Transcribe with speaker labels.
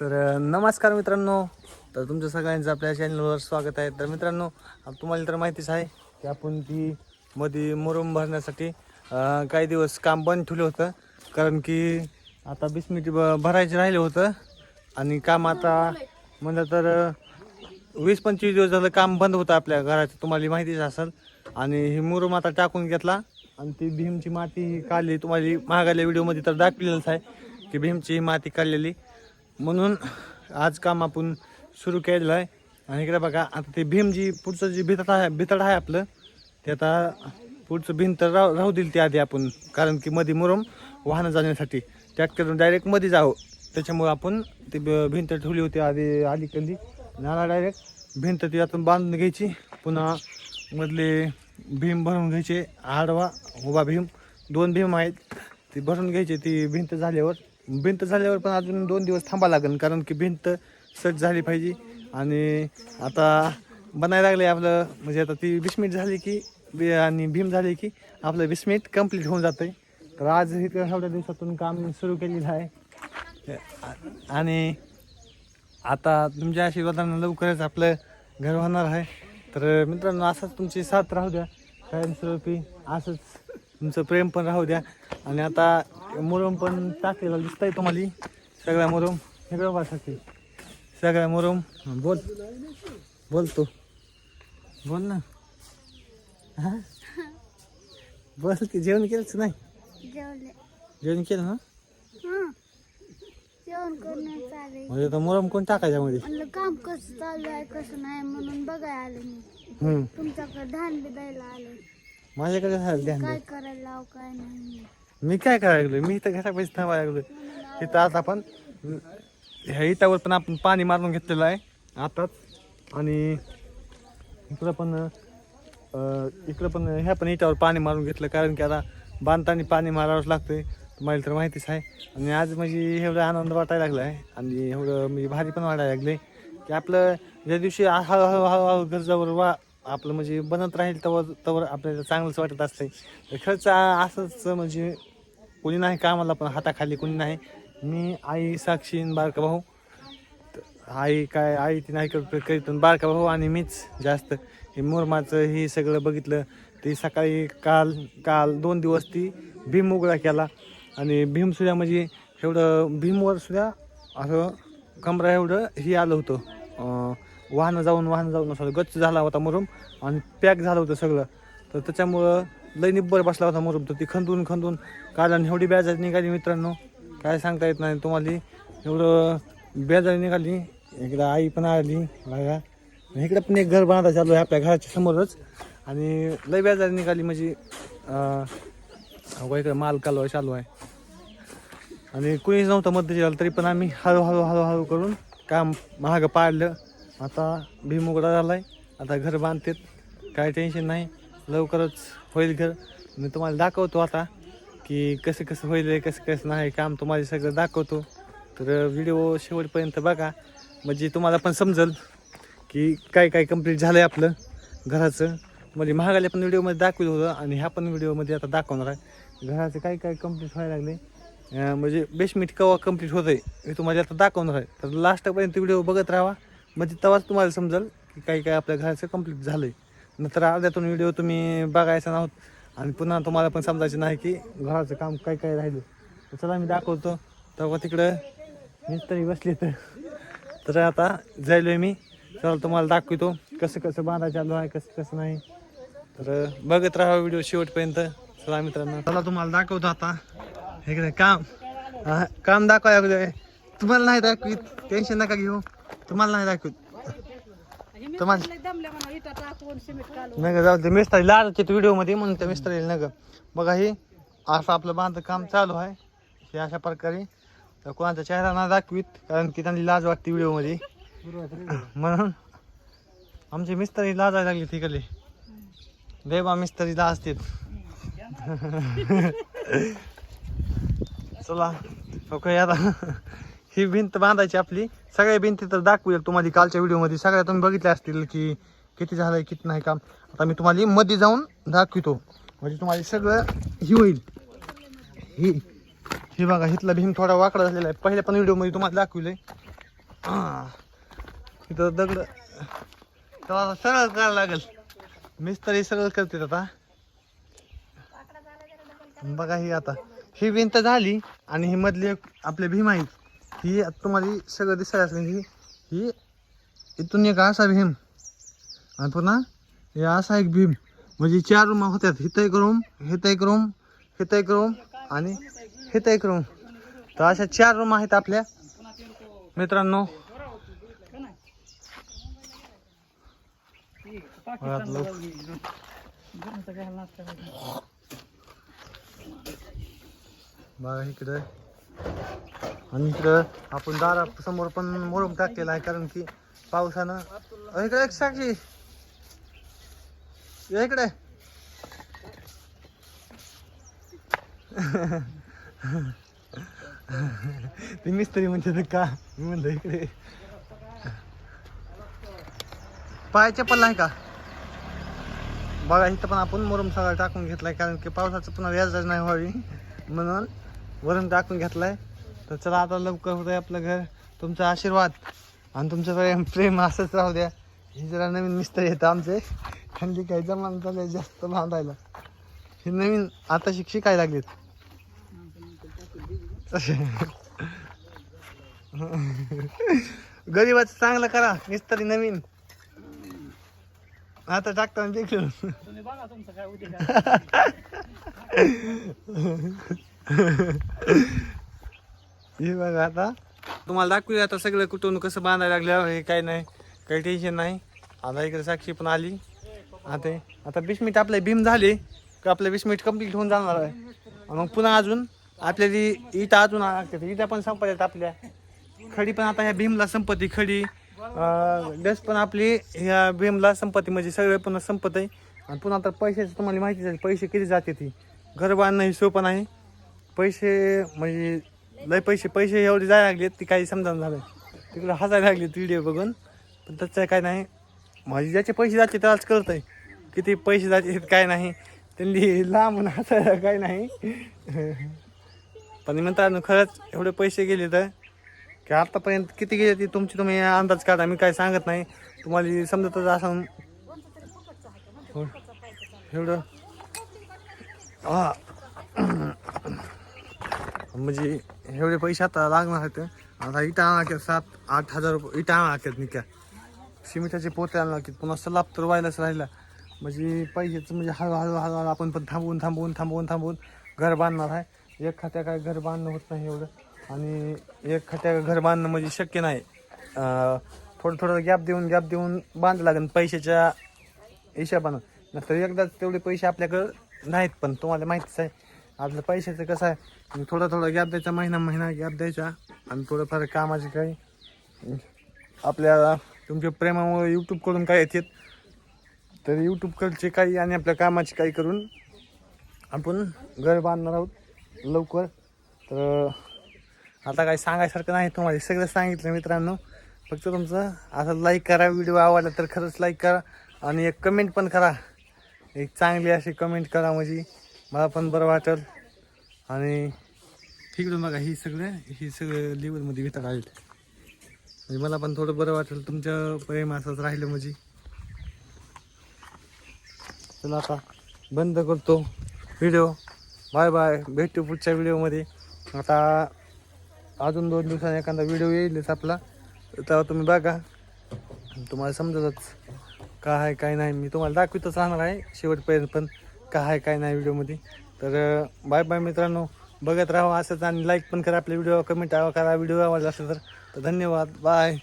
Speaker 1: तर नमस्कार मित्रांनो. तर तुमच्या सगळ्यांचं आपल्या चॅनलवर स्वागत आहे. तर मित्रांनो तुम्हाला तर माहितीच आहे की आपण ती मध्ये मुरुम भरण्यासाठी काही दिवस काम बंद ठेवलं होतं. कारण की आता बिस्मिट ब भरायचं राहिलं होतं. आणि काम आता म्हणलं तर वीस पंचवीस दिवस झालं काम बंद होतं आपल्या घराचं. तुम्हाला माहितीच असेल. आणि ही मुरुम आता टाकून घेतला. आणि ती भीमची माती ही काढली. तुम्हाला महागाल्या व्हिडिओमध्ये तर दाखवलेलंच आहे की भीमची ही माती काढलेली. म्हणून आज काम आपण सुरू केलेलं आहे. आणि इकडे बघा आता ते भीम जी पुढचं जी भितड आहे भितड आहे आपलं ते आता पुढचं भिंत राहू राहू दिली ती आधी आपण कारण की मध्ये मुरम वाहनं जाण्यासाठी. ट्रॅक्टरून डायरेक्टमध्ये जावं. त्याच्यामुळे आपण ती भिंत ठेवली होती आधी अलीकडली. नाला डायरेक्ट भिंत ती आपण बांधून घ्यायची. पुन्हा मधले भीम भरून घ्यायचे. आडवा उभा भीम. दोन भीम आहेत. ती भरून घ्यायची. ती भिंत झाल्यावर भिंत झाल्यावर पण अजून दोन दिवस थांबा लागेल कारण की भिंत सज्ज झाली पाहिजे. आणि आता बनायला लागले आपलं म्हणजे आता ती वीस मिनिट झाली की बी- आणि भीम झाली की आपलं वीस मिनिट कंप्लीट होऊन जातं तर आज इतक्या एवढ्या दिवसातून काम सुरू केलेलं आहे. आणि आता तुमच्या आशीर्वादानं लवकरच आपलं घर होणार आहे. तर मित्रांनो असंच तुमची साथ राहू द्या. कायमस्वरूपी असंच तुमचं प्रेम पण राहू द्या. आणि आता मुरुम पण टाकलेला दिसतंय तुम्हाला. सगळ्या मुरुम. सगळं वासाठी सगळ्या मुरुम. बोल. बोल तू. बोल ना. हा? बोल की जेवण केलंच नाही? जेवण केलं ना?
Speaker 2: हं.
Speaker 1: म्हणजे आता मुरम कोण टाकायच्यामध्ये
Speaker 2: म्हणलं काम कसं चालू आहे कसं नाही म्हणून बघायला आले मी. तुमच्याकडे धान बी द्यायला आले.
Speaker 1: माझ्याकडे झालं ध्यान
Speaker 2: काय. करायला लाव काय नाही.
Speaker 1: मी काय करायला लागलो? मी इथं घरापाशी थांबायला लागलो. तिथं आता आपण ह्या इटावर पण आपण पाणी मारून घेतलेलं आहे. आताच. आणि इकडं पण अं, इकडं पण ह्या पण इटावर पाणी मारून घेतलं. कारण की आता बांधताना पाणी मारावंच लागतंय. तुम्हाला तर माहितीच आहे. आणि आज म्हणजे एवढा आनंद वाटायला लागला आहे. आणि एवढं म्हणजे भारी पण वाटायला लागले. की आपलं ज्या दिवशी हळूहळू हळूहळू गरजावर वा आपलं म्हणजे बनत राहील तवर तवर आपल्याला चांगलंच वाटत असतंय. तर खरंच असंच म्हणजे कोणी नाही कामाला पण हाताखाली कोणी नाही. मी आई साक्षी बारका भाऊ. आई काय आई ती नाही करत करीत बारका भाऊ आणि मीच जास्त. हे मुरमाचं हे सगळं बघितलं ती सकाळी काल काल दोन दिवस ती भीम उघडा केला. आणि भीमसुद्धा म्हणजे एवढं भीमवर सुद्धा असं कमरा एवढं हे आलं होतं. वाहनं जाऊन वाहनं जाऊन असं गच्च झाला होता मुरुम आणि पॅक झालं होतं सगळं. तर त्याच्यामुळं लई निब्बर बसला होता मुरुम. तर ती खंदून खंदून कारण एवढी बेजार निघाली मित्रांनो. काय सांगता येत नाही तुम्हाला. एवढं बेजार निघाली. इकडं आई पण आली. बघा. इकडं पण एक घर बांधा चालू आहे आपल्या घराच्या समोरच. आणि लई बेजार निघाली म्हणजे इकडं माल कालवाय चालू आहे. आणि कुणीच नव्हतं मदतीला तरी पण आम्ही हळूहळू हळूहळू करून काम महाग पाडलं आता भीमुगडा झाला आहे आता घर बांधतात काय टेन्शन नाही. लवकरच होईल घर. मी तुम्हाला दाखवतो आता की कसं कसं होईल कसं कसं नाही. काम तुम्हाला सगळं दाखवतो. तर व्हिडिओ शेवटपर्यंत बघा. म्हणजे तुम्हाला पण समजेल की काय काय कंप्लीट झालं आहे आपलं घराचं. म्हणजे महागाल्या पण व्हिडिओमध्ये दाखवलं होतं आणि ह्या पण व्हिडिओमध्ये आता दाखवणार आहे. घराचं काय काय कंप्लीट व्हायला लागले अं, म्हणजे बेसमीट केव्हा कंप्लीट होतं आहे हे तुम्हाला आता दाखवणार आहे. तर लास्टपर्यंत व्हिडिओ बघत राहा. म्हणजे तेव्हाच तुम्हाला समजेल की काही काय आपल्या घराचं कंप्लीट झालं आहे नंतर अर्ध्यातून व्हिडिओ तुम्ही बघायचा नाहोत. आणि पुन्हा तुम्हाला पण समजायचं नाही की घराचं काम काय काय राहिलं तर चला मी दाखवतो. तेव्हा तिकडं मिस्त्री बसले तर तर आता जायलोय मी. चला तुम्हाला दाखवतो कसं कसं बांधा चालू आहे कसं कसं नाही. तर बघत राहा व्हिडिओ शेवटपर्यंत. चला मित्रांनो. चला तुम्हाला दाखवतो आता. इकडे काम हा, काम दाखवा अगोदर तुम्हाला नाही दाखवीत. टेन्शन नका घेऊ. तुम्हाला नाही दाखवीत. तुम्हाला नका जाऊ ते मिस्त्री लाल व्हिडिओमध्ये म्हणून त्या मिस्त्री नका. बघा हे असं आपलं बांध काम चालू आहे. हे अशा प्रकारे. तर कोणाचा चेहरा ना दाखवीत कारण की त्यांनी लाज वाटते व्हिडिओमध्ये. म्हणून आमचे मिस्त्री लाजायला लागले तिकडले. देवा मिस्त्री लाजतेत चला ओके आता. ही भिंत बांधायची आपली. सगळ्या भिंती तर दाखवूया तुम्हाला कालच्या व्हिडिओमध्ये. सगळ्या तुम्ही बघितल्या असतील की किती झालंय किती नाही काम. आता मी तुम्हाला मध्ये जाऊन दाखवितो. म्हणजे तुम्हाला सगळं ही होईल. ही हे बघा इथला भीम थोडा वाकडा झालेला आहे. पहिल्या पण व्हिडिओमध्ये तुम्हाला दाखविलंय. हा. इथं दगड. तर सरळ करायला लागेल. मिस्त्री सरळ करते आता. बघा ही आता. ही भिंत झाली आणि ही मधली एक आपले भीम आहेत ही तुम्हाला सगळं दिसायला असलं की ही इथून एक असा भीम. आणि पुन्हा हे असा एक भीम. म्हणजे चार रूम होत्यात. हिथं एक रूम हिथं एक रूम हिथं एक रूम आणि हिथं एक रूम. तर अशा चार रूम आहेत आपल्या. मित्रांनो. लोक बघा इकडं. आणि इकडं आपण दारा समोर पण मोरम टाकलेला आहे कारण की पावसानं. इकडे एक साक्षी. या इकडे. ती मिस्त्री म्हणते का? मी म्हणलं इकडे. पाय चप्पल नाही का? बघा इथं पण आपण मोरम सगळा टाकून घेतलाय कारण की पावसाचं पुन्हा व्याज नाही व्हावी म्हणून. वरून टाकून घेतलाय. तर चला आता लवकर होत आहे आपलं घर. तुमचा आशीर्वाद आणि तुमचं प्रेम प्रेम असंच राहू द्या. हे जरा नवीन मिस्त्री येतं आमचे. हल्ली काही जमान झाले जास्त बांधायला. हे नवीन आता शिक शिकायला लागलेत. गरीबाचं चांगलं करा. मिस्त्री नवीन. आता देखील. हे बघा आता. तुम्हाला दाखवूया आता सगळं कुठून कसं बांधायला लागलं हे काही नाही काही टेन्शन नाही. आता इकडे साक्षी पण आली. आता आता वीस मिनिट आपले भीम झाले का आपले वीस मिनिट कंप्लीट होऊन जाणार आहे. मग पुन्हा अजून आपल्याला इटा अजून लागतात इटा पण संपत आपल्या. खडी पण आता ह्या भीमला संपत्ती खडी. डस पण आपली ह्या भीमला संपत्ती म्हणजे सगळे पण संपत आहे आणि पुन्हा आता पैशाचं तुम्हाला माहितीच आहे पैसे किती जाते ती. घर बांधणं हिशोब सोपं आहे पैसे म्हणजे लय पैसे पैसे एवढे जायला लागलेत ती काही समजा झालं तिकडे हसायला लागली व्हिडिओ बघून पण त्याचं काय नाही. माझे ज्याचे पैसे जाते त्यालाच कळत आहे किती पैसे जाते काय नाही. त्यांनी लांबून हसायला काय नाही. पण मित्रांनो खरंच एवढे पैसे गेले तर की आतापर्यंत किती गेले ते तुमची तुम्ही अंदाज काढा मी काय सांगत नाही. तुम्हाला समजतच असं एवढं. हां. म्हणजे एवढे पैसे आता लागणार आहेत. आता इटा आणा लागतात सात आठ हजार रुपये इटा आणा लागतात निका सिमेंटाचे पोते आणा लागतात पुन्हा सलाब तर व्हायलाच राहिला. म्हणजे पैशाचं म्हणजे हळूहळू हळूहळू आपण पण थांबवून थांबवून थांबवून थांबवून घर बांधणार आहे. एक खात्या काय घर बांधणं होत नाही एवढं. आणि एक खात्या घर बांधणं म्हणजे शक्य नाही. थोडं थोडं गॅप देऊन गॅप देऊन बांधावं लागेल पैशाच्या हिशोबानं. नंतर एकदाच तेवढे पैसे आपल्याकडं नाहीत पण तुम्हाला माहितीच आहे. आपलं पैशाचं कसं आहे? थोडा थोडा गॅप द्यायचा महिना महिना गॅप द्यायचा. आणि थोडंफार कामाचे काही आपल्या तुमच्या प्रेमामुळे यूट्यूबकडून काय येतात तर यूट्यूबकडचे काही आणि आपल्या कामाचे काही करून आपण घर बांधणार आहोत लवकर. तर आता काही सांगायसारखं नाही तुम्हाला. सगळं सांगितलं मित्रांनो. फक्त तुमचं असं लाईक करा व्हिडिओ आवडला तर खरंच लाईक करा. आणि एक कमेंट पण करा. एक चांगली अशी कमेंट करा म्हणजे. मला पण बरं वाटेल. आणि तिकडून बघा ही सगळं ही सगळं लेवलमध्ये वितात आले म्हणजे मला पण थोडं बरं वाटेल तुमच्या प्रेम असंच राहिलं म्हणजे. चला आता बंद करतो व्हिडिओ बाय बाय भेटू पुढच्या व्हिडिओमध्ये आता अजून दोन दिवसांनी एखादा व्हिडिओ येईलच आपला. तेव्हा तुम्ही बघा. तुम्हाला समजतच काय आहे काय नाही. मी तुम्हाला दाखवितच राहणार आहे शेवटपर्यंत पण काय आहे काय नाही व्हिडिओमध्ये तर बाय बाय मित्रांनो. बघत राहा असंच आणि लाईक पण करा आपले व्हिडिओ कमेंट करा. व्हिडिओ आवडला असेल तर तर धन्यवाद. बाय